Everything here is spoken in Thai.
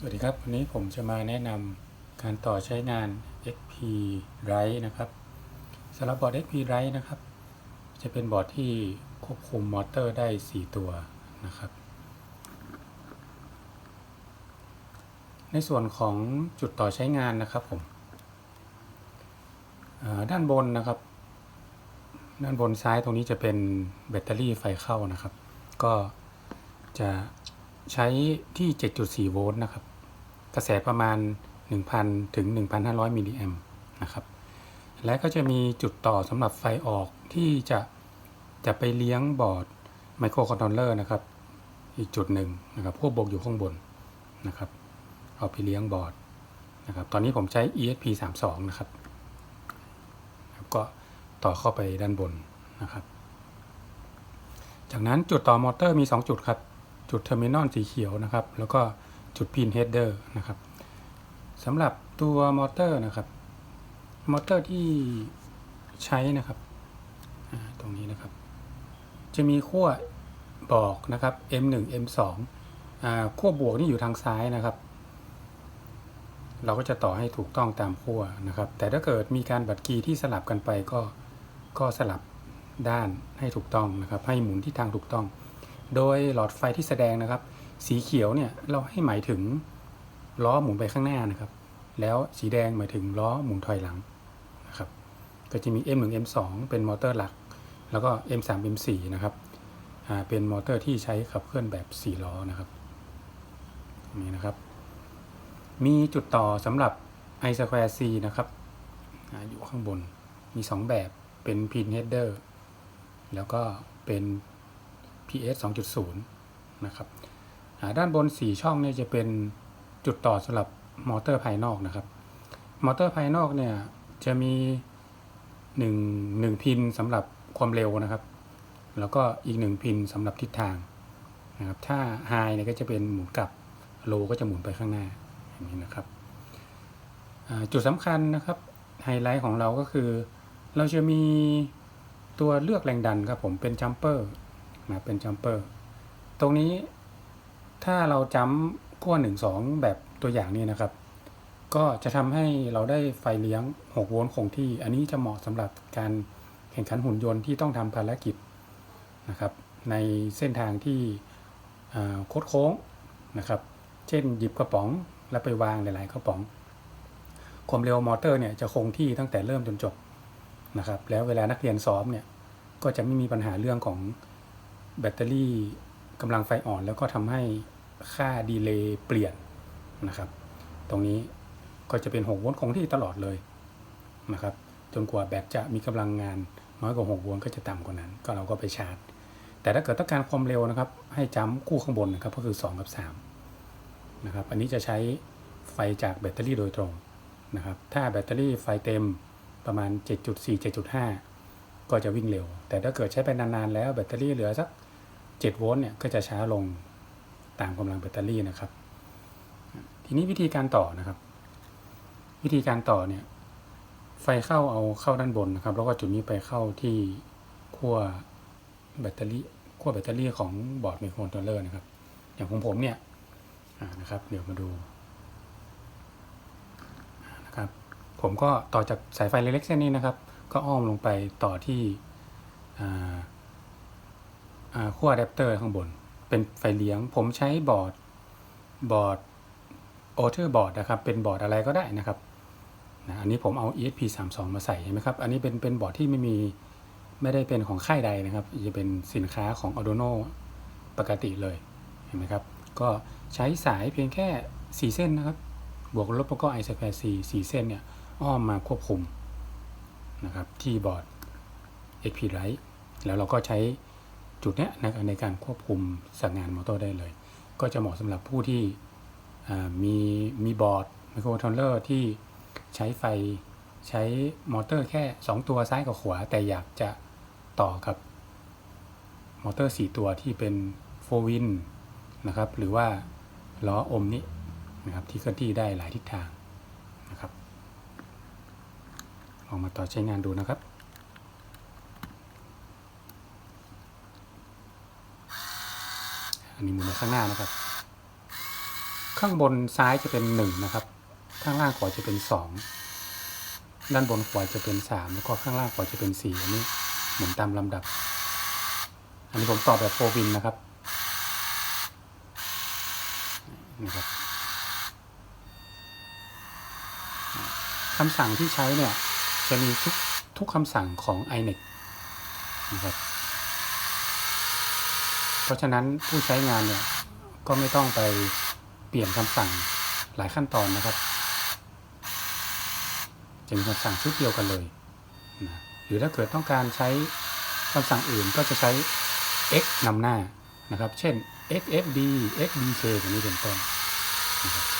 สวัสดีครับ วันนี้ผมจะมาแนะนำการต่อใช้งาน XP Drive นะครับสำหรับบอร์ด XP Drive นะครับ จะเป็นบอร์ดที่ควบคุมมอเตอร์ได้ 4 ตัวนะครับ ในส่วนของจุดต่อใช้งานนะครับผมด้านบนนะครับ ด้านบนซ้ายตรงนี้จะเป็นแบตเตอรี่ไฟเข้านะครับ ก็จะใช้ที่ 7.4 โวลต์นะครับ กระแสประมาณ 1,000 ถึง 1,500 มิลลิแอมนะครับ และก็จะมีจุดต่อสำหรับไฟออกที่จะจะไปเลี้ยงบอร์ดไมโครคอนโทรลเลอร์นะครับ อีกจุดหนึ่งนะครับพวกบกอยู่ข้างบนนะครับ เอาไปเลี้ยงบอร์ดนะครับ ตอนนี้ผมใช้ ESP 3 2นะครับ ก็ต่อเข้าไปด้านบนนะครับ จากนั้นจุดต่อมอเตอร์มี 2 จุดครับ จุดเทอร์มินอลสีเขียวนะครับ แล้วก็ จุดพินเฮดเดอร์นะครับสำหรับตัวมอเตอร์นะครับ มอเตอร์ที่ใช้นะครับตรงนี้นะครับ จะมีขั้วบอกนะครับ M1 M2 อ่าขั้วบวกนี่อยู่ทางซ้ายนะครับ เราก็จะต่อให้ถูกต้องตามขั้วนะครับ แต่ถ้าเกิดมีการบัดกีที่สลับกันไปก็ก็สลับด้านให้ถูกต้องนะครับ ให้หมุนที่ทางถูกต้อง โดยหลอดไฟที่แสดงนะครับ สีเขียวเนี่ยเราให้หมายถึงล้อหมุนไปข้างหน้านะครับ แล้วสีแดงหมายถึงล้อหมุนถอยหลังนะครับก็จะมี M1 M2 เป็นมอเตอร์หลัก แล้วก็ M3 M4 นะครับเป็นมอเตอร์ที่ใช้ขับเคลื่อนแบบ 4 ล้อนะครับนี้นะครับ มีจุดต่อสำหรับ i square c นะครับออยู่ข้างบนมี 2 แบบเป็น pin header แล้วก็เป็น PS 2.0 นะครับด้านบน 4 ช่องเนี่ยจะเป็นจุดต่อสำหรับมอเตอร์ภายนอกนะครับ มอเตอร์ภายนอกเนี่ยจะมี 1 1 พินสำหรับความเร็วนะครับ แล้วก็อีก 1 พินสำหรับทิศทางนะครับถ้า High เนี่ยก็จะเป็นหมุนกลับ Low ก็จะหมุนไปข้างหน้าอย่างนี้นะครับจุดสำคัญนะครับไฮไลท์ของเราก็คือ เราจะมีตัวเลือกแรงดันครับผมเป็นจัมเปอร์ นะเป็นจัมเปอร์ตรงนี้ถ้าเราจำขั้วหนึ่งสองแบบตัวอย่างนี้นะครับ ก็จะทำให้เราได้ไฟเลี้ยง 6 โวลต์คงที่ อันนี้จะเหมาะสำหรับการแข่งขันหุ่นยนต์ที่ต้องทำภารกิจนะครับ ในเส้นทางที่โคดโค้งนะครับ เช่นหยิบกระป๋องแล้วไปวางหลาย ๆ กระป๋อง ความเร็วมอเตอร์เนี่ยจะคงที่ตั้งแต่เริ่มจนจบนะครับ แล้วเวลานักเรียนซ้อมเนี่ยก็จะไม่มีปัญหาเรื่องของ แบตเตอรี่กำลังไฟอ่อน แล้วก็ทำให้ค่าดีเลย์เปลี่ยนนะครับ ตรงนี้ก็จะเป็น 6 โวลต์คงที่ตลอดเลยนะครับ จนกว่าแบตจะมีกำลังงานน้อยกว่า 6 โวลต์ก็จะต่ำกว่านั้น ก็เราก็ไปชาร์จ แต่ถ้าเกิดต้องการความเร็วนะครับ ให้จำคู่ข้างบนนะครับ ก็คือ 2 กับ 3 นะครับ อันนี้จะใช้ไฟจากแบตเตอรี่โดยตรงนะครับ ถ้าแบตเตอรี่ไฟเต็มประมาณ 7.4 7.5 ก็จะวิ่งเร็ว แต่ถ้าเกิดใช้ไปนานๆแล้วแบตเตอรี่เหลือสัก 7โวลต์เนี่ยก็จะช้าลงตามกำลังแบตเตอรี่นะครับ ทีนี้วิธีการต่อนะครับ วิธีการต่อเนี่ยไฟเข้าเอาเข้าด้านบนนะครับ แล้วก็จุดนี้ไปเข้าที่ขั้วแบตเตอรี่ขั้วแบตเตอรี่ของบอร์ดไมโครคอนโทรลเลอร์นะครับ อย่างของผมเนี่ยนะครับ เดี๋ยวมาดูนะครับ ผมก็ต่อจากสายไฟเล็กๆเส้นนี้นะครับ ก็อ้อมลงไปต่อที่อ่า ขั้วอะแดปเตอร์ข้างบน เป็นไฟเลี้ยง ผมใช้บอร์ดบอร์ดโอเทอร์บอร์ดนะครับ เป็นบอร์ดอะไรก็ได้นะครับนะอันนี้ผมเอา ESP 3 2 มาใส่เห็นไหมครับ อันนี้เป็นเป็นบอร์ดที่ไม่มีไม่ได้เป็นของค่ายใดนะครับ จะเป็นสินค้าของ Arduino ปกติเลย เห็นไหมครับ ก็ใช้สายเพียงแค่ 4 เส้นนะครับ บวกลบแล้วก็ i square c 4เส้นเนี่ย อ้อมมาควบคุมนะครับที่บอร์ด XP Lite แล้วเราก็ใช้ จุดนี้ยในในการควบคุมสั่งงานมอเตอร์ได้เลย ก็จะเหมาะสำหรับผู้ที่มีมีบอร์ดไมโครคอนโทรลเลอร์ที่ใช้ไฟใช้มอเตอร์แค่ 2 ตัวซ้ายกับขวา แต่อยากจะต่อกับมอเตอร์ 4 ตัวที่เป็นโฟวินนะครับ หรือว่าล้ออมนี้นะครับที่เคลื่อนที่ได้หลายทิศทางนะครับลองมาต่อใช้งานดูนะครับ อันนี้หมุนไปข้างหน้านะครับ ข้างบนซ้ายจะเป็นหนึ่งนะครับ ข้างล่างขวาจะเป็นสองด้านบนขวาจะเป็นสามแล้วก็ข้างล่างขวาจะเป็นสี่อันนี้หมุนตามลำดับ อันนี้ผมตอบแบบโฟวินนะครับนี่ครับคำสั่งที่ใช้เนี่ยจะมีทุกทุกคำสั่งของ iNet นะครับ เพราะฉะนั้นผู้ใช้งานเนี่ยก็ไม่ต้องไปเปลี่ยนคำสั่งหลายขั้นตอนนะครับ จะมีคำสั่งชุดเดียวกันเลยนะหรือถ้าเกิดต้องการใช้คำสั่งอื่นก็จะใช้ x นำหน้านะครับ เช่น xfd xdk แบบนี้เป็นต้นนะครับ